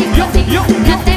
ยกยกยก